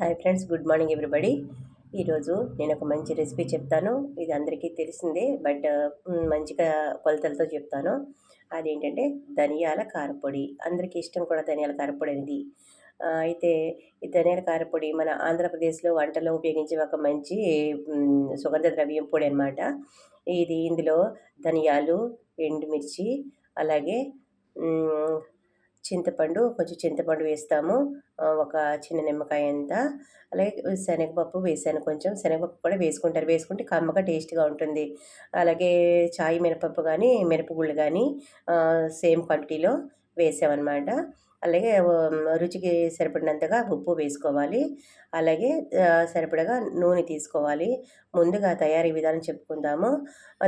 Hi friends good morning everybody. ఈరోజు నేను ఒక మంచి రెసిపీ చెప్తాను. ఇది అందరికీ తెలిసిందే బట్ మంచిగా కొలతలతో చెప్తాను. అదేంటంటే ధనియాల కారపొడి. అందరికీ ఇష్టం కూడా ధనియాల కారపొడి అనేది. అయితే ఈ ధనియాల కారపొడి మన ఆంధ్రప్రదేశ్లో వంటలో ఉపయోగించే ఒక మంచి సుగంధ ద్రవ్యం పొడి అనమాట ఇది ఇందులో ధనియాలు ఎండుమిర్చి అలాగే చింతపండు కొంచెం చింతపండు వేస్తాము. ఒక చిన్న నిమ్మకాయ అంత. అలాగే శనగపప్పు వేసాను కొంచెం. శనగపప్పు కూడా వేసుకుంటారు. వేసుకుంటే కమ్మగా టేస్ట్గా ఉంటుంది. అలాగే చాయ్ మినపప్పు కానీ మినపగుళ్ళు కానీ సేమ్ క్వాంటిటీలో. వేసామన్నమాట అలాగే రుచికి సరిపడినంతగా ఉప్పు వేసుకోవాలి. అలాగే సరిపడగా నూనె తీసుకోవాలి. ముందుగా తయారీ విధానం చెప్పుకుందాము.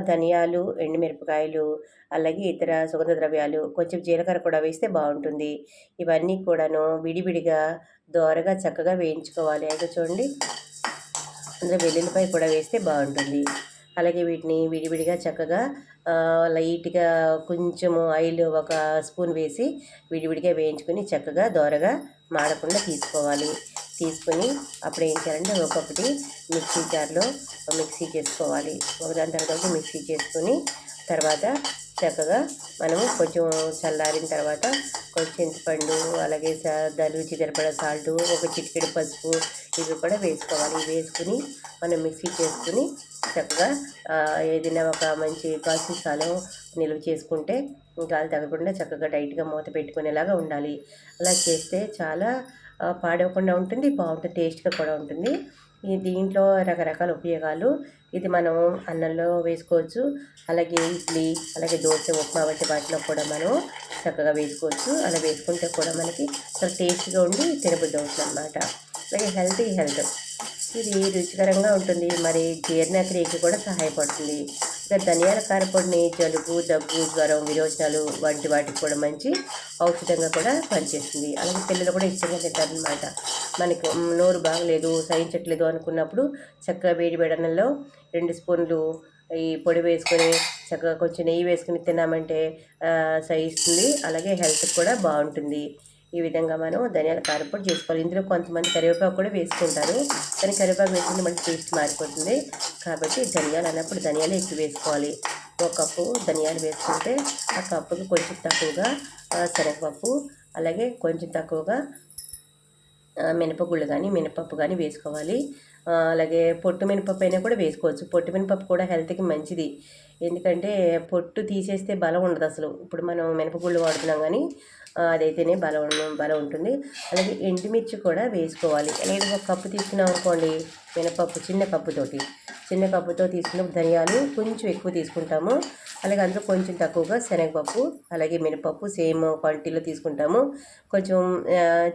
ధనియాలు ఎండుమిరపకాయలు అలాగే ఇతర సుగంధ ద్రవ్యాలు కొంచెం జీలకర్ర కూడా వేస్తే బాగుంటుంది. ఇవన్నీ కూడాను విడివిడిగా దోరగా చక్కగా వేయించుకోవాలి. అయితే చూడండి. అందులో వెల్లుల్లిపాయ కూడా వేస్తే బాగుంటుంది. అలాగే వీటిని విడివిడిగా చక్కగా లైట్గా కొంచెము ఆయిల్ ఒక స్పూన్ వేసి విడివిడిగా వేయించుకొని చక్కగా దోరగా మాడకుండా తీసుకోవాలి. తీసుకొని అప్పుడు ఏం చేయాలంటే ఒక్కొక్కటి మిక్సీ జార్లో మిక్సీ చేసుకోవాలి. ఒకదాని తర్వాత మిక్సీ చేసుకొని తర్వాత చక్కగా మనము కొంచెం చల్లారిన తర్వాత కొంచెం చింతపండు అలాగే దాని రుచి సాల్ట్ ఒక చిటికెడు పసుపు ఇవి కూడా వేసుకోవాలి. వేసుకుని మనం మిక్సీ చేసుకుని చక్కగా ఏదైనా ఒక మంచి కాసిన నిల్వ చేసుకుంటే గాలి తగలకుండా చక్కగా టైట్గా మూత పెట్టుకునేలాగా ఉండాలి. అలా చేస్తే చాలా పాడవకుండా ఉంటుంది బాగుంటుంది టేస్ట్గా కూడా ఉంటుంది. ఈ దీంట్లో రకరకాల ఉపయోగాలు. ఇది మనం అన్నంలో వేసుకోవచ్చు. అలాగే ఇడ్లీ అలాగే దోశ ఉప్మా వంటి వాటిలో కూడా మనం చక్కగా వేసుకోవచ్చు. అలా వేసుకుంటే కూడా మనకి చాలా టేస్ట్గా ఉండి తినబుద్ధి అవుతుంది అనమాట అలాగే హెల్తీ హెల్త్. ఇది రుచికరంగా ఉంటుంది. మరి జీర్ణక్రియకి కూడా సహాయపడుతుంది. ఇక ధనియాల కారపొడిని జలుబు దగ్గు జ్వరం విరోచనాలు వంటి వాటికి కూడా మంచి ఔషధంగా కూడా పనిచేస్తుంది. అలాగే పిల్లలు కూడా ఇష్టంగా తింటారనమాట మనకి నోరు బాగలేదు సహించట్లేదు అనుకున్నప్పుడు చక్కగా వేడి వేడనంలో రెండు స్పూన్లు ఈ పొడి వేసుకొని చక్కగా కొంచెం నెయ్యి వేసుకుని తిన్నామంటే సహిస్తుంది. అలాగే హెల్త్కి కూడా బాగుంటుంది. ఈ విధంగా మనం ధనియాల కారపొడి చేసుకోవాలి. ఇందులో కొంతమంది కరివేపాకు కూడా వేసుకుంటారు. కానీ కరివేపాకు వేసుకుంటే మనకి టేస్ట్ మారిపోతుంది. కాబట్టి ధనియాలు అన్నప్పుడు ధనియాలు ఎక్కువ వేసుకోవాలి. ఒక కప్పు ధనియాలు వేసుకుంటే ఆ కప్పుకి కొంచెం తక్కువగా శనగపప్పు అలాగే కొంచెం తక్కువగా మినపగుళ్ళు కానీ మినపప్పు కానీ వేసుకోవాలి. అలాగే పొట్టు మినపప్పు అయినా కూడా వేసుకోవచ్చు. పొట్టు మినపప్పు కూడా హెల్త్కి మంచిది. ఎందుకంటే పొట్టు తీసేస్తే బలం ఉండదు అసలు. ఇప్పుడు మనం మినపగుళ్ళు వాడుతున్నాం కానీ అదైతేనే బలం బలం ఉంటుంది. అలాగే ఎండుమిర్చి కూడా వేసుకోవాలి. అలాగే ఒక కప్పు తీసుకున్నాం అనుకోండి మినపప్పు చిన్న కప్పుతోటి. చిన్న కప్పుతో తీసుకున్న ధనియాలు కొంచెం ఎక్కువ తీసుకుంటాము. అలాగే అందులో కొంచెం తక్కువగా శనగపప్పు అలాగే మినపప్పు సేమ్ క్వాంటిటీలో తీసుకుంటాము. కొంచెం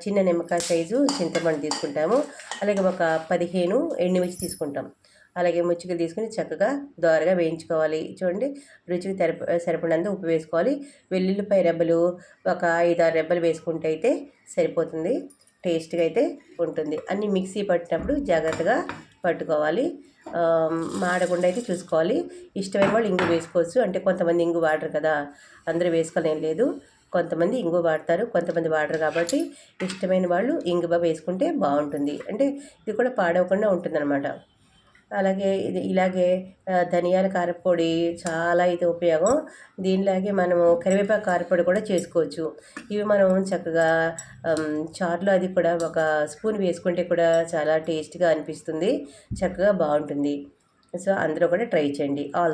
చిన్న నిమ్మకాయ సైజు చింతపండు తీసుకుంటాము. అలాగే ఒక పదిహేను ఎండుమిర్చి తీసుకుంటాం. అలాగే ముచ్చికలు తీసుకుని చక్కగా దోరగా వేయించుకోవాలి. చూడండి రుచికి సరిప సరిపడినంత ఉప్పు వేసుకోవాలి. వెల్లుల్లిపాయ రెబ్బలు ఒక ఐదు ఆరు రెబ్బలు వేసుకుంటే అయితే సరిపోతుంది. టేస్ట్గా అయితే ఉంటుంది. అన్నీ మిక్సీ పట్టినప్పుడు జాగ్రత్తగా పట్టుకోవాలి. మాడకుండా అయితే చూసుకోవాలి. ఇష్టమైన వాళ్ళు ఇంగు వేసుకోవచ్చు. అంటే కొంతమంది ఇంగు వాడరు కదా అందరూ వేసుకోలేం లేదు. కొంతమంది ఇంగు వాడతారు. కొంతమంది వాడరు కాబట్టి ఇష్టమైన వాళ్ళు ఇంగువ వేసుకుంటే బాగుంటుంది. అంటే ఇది కూడా పాడవకుండా ఉంటుందన్నమాట. అలాగే ఇది ఇలాగే ధనియాల కారపొడి చాలా ఇది ఉపయోగం. దీనిలాగే మనము కరివేపాకు కారపొడి కూడా చేసుకోవచ్చు. ఇవి మనం చక్కగా చారులో అది కూడా ఒక స్పూన్ వేసుకుంటే కూడా చాలా టేస్ట్గా అనిపిస్తుంది. చక్కగా బాగుంటుంది. సో అందరూ కూడా ట్రై చేయండి. All the